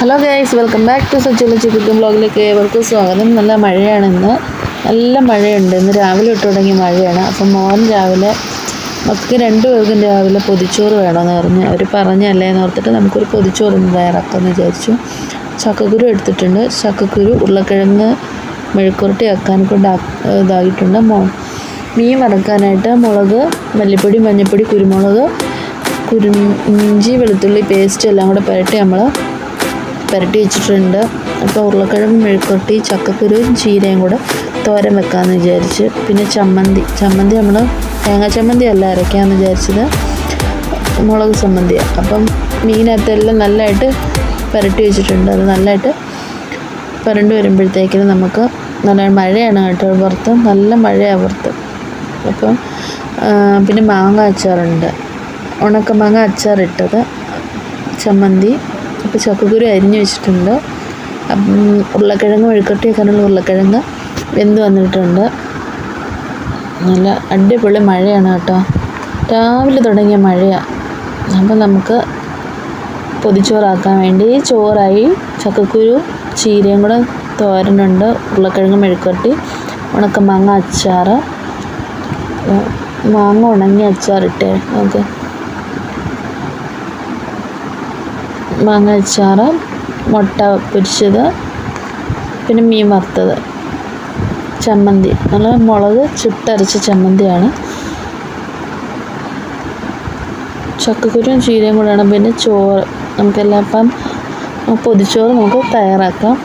Hello guys welcome back to Sachila ചിക്കുക്കും ബ്ലോഗിലേക്ക് ഏവർക്കും സ്വാഗതം. നല്ല മഴയാണ് ഇന്ന്. നല്ല മഴയുണ്ട്. ഇന്ന് രാവിലെ ഇട്ട് തുടങ്ങിയ മഴയാണ്. അപ്പം മോൻ രാവിലെ നമുക്ക് രണ്ടുപേർക്കും രാവിലെ പൊതിച്ചോറ് വേണമെന്ന് പറഞ്ഞ്. അവർ പറഞ്ഞല്ലേ എന്ന് ഓർത്തിട്ട് നമുക്കൊരു പൊതിച്ചോറ് തയ്യാറാക്കാമെന്ന് വിചാരിച്ചു. ചക്കക്കുരു എടുത്തിട്ടുണ്ട്. ചക്കക്കുരു ഉരുളക്കിഴങ്ങ് മെഴുക്കുരട്ടി ആക്കാൻ കൊണ്ട് ഇതായിട്ടുണ്ട്. മോ മീൻ വറക്കാനായിട്ട് മുളക് മല്ലിപ്പൊടി മഞ്ഞൾപ്പൊടി കുരുമുളക് കുരു ഇഞ്ചി വെളുത്തുള്ളി പേസ്റ്റ് എല്ലാം കൂടെ പുരട്ടി നമ്മൾ പുരട്ടി വെച്ചിട്ടുണ്ട്. അപ്പോൾ ഉരുളക്കിഴങ്ങ് മെഴുക്കുരട്ടി ചക്കക്കുരുവും ചീരയും കൂടെ തോരൻ വെക്കാമെന്ന് വിചാരിച്ച്. പിന്നെ ചമ്മന്തി. ചമ്മന്തി നമ്മൾ തേങ്ങ ചമ്മന്തി അല്ല അരയ്ക്കാമെന്ന് വിചാരിച്ചത്. മുളക് ചമ്മന്തിയാണ് അപ്പം മീനകത്തെല്ലാം നല്ലതായിട്ട് പുരട്ടി വെച്ചിട്ടുണ്ട്. അത് നല്ലതായിട്ട് പുരണ്ട് വരുമ്പോഴത്തേക്കിന് നമുക്ക് നല്ല മഴയാണ് കേട്ടോ പുറത്ത്. നല്ല മഴയാണ് പുറത്ത്. അപ്പം പിന്നെ മാങ്ങ അച്ചാറുണ്ട്. ഉണക്ക മാങ്ങ അച്ചാറിട്ടത്. ചമ്മന്തി. അപ്പോൾ ചക്കക്കുരു അരിഞ്ഞു വെച്ചിട്ടുണ്ട്. ഉരുളക്കിഴങ്ങ് മെഴുക്കട്ടി വെക്കാനുള്ള ഉരുളക്കിഴങ്ങ് വെന്ത് വന്നിട്ടുണ്ട്. നല്ല അടിപൊളി മഴയാണ് കേട്ടോ. രാവിലെ തുടങ്ങിയ മഴയാണ് അപ്പോൾ നമുക്ക് പൊതിച്ചോറാക്കാൻ വേണ്ടി ചോറായി ചക്കക്കുരു ചീരയും കൂടെ തോരനുണ്ട്. ഉരുളക്കിഴങ്ങ് മെഴുക്കട്ടി ഉണക്ക മാങ്ങ അച്ചാറ്. ഉം, മാങ്ങ ഉണങ്ങിയ അച്ചാറിട്ടേ ഓക്കെ മാങ്ങ അച്ചാറ് മുട്ട പൊരിച്ചത് പിന്നെ മീൻ വറുത്തത്. ചമ്മന്തി. നല്ല മുളക് ചുട്ടരച്ച ചമ്മന്തിയാണ്. ചക്കക്കുരും ചീരയും കൂടെയാണ് പിന്നെ ചോറ്. നമുക്കെല്ലാം ഇപ്പം പൊതിച്ചോറ് നമുക്ക് തയ്യാറാക്കാം.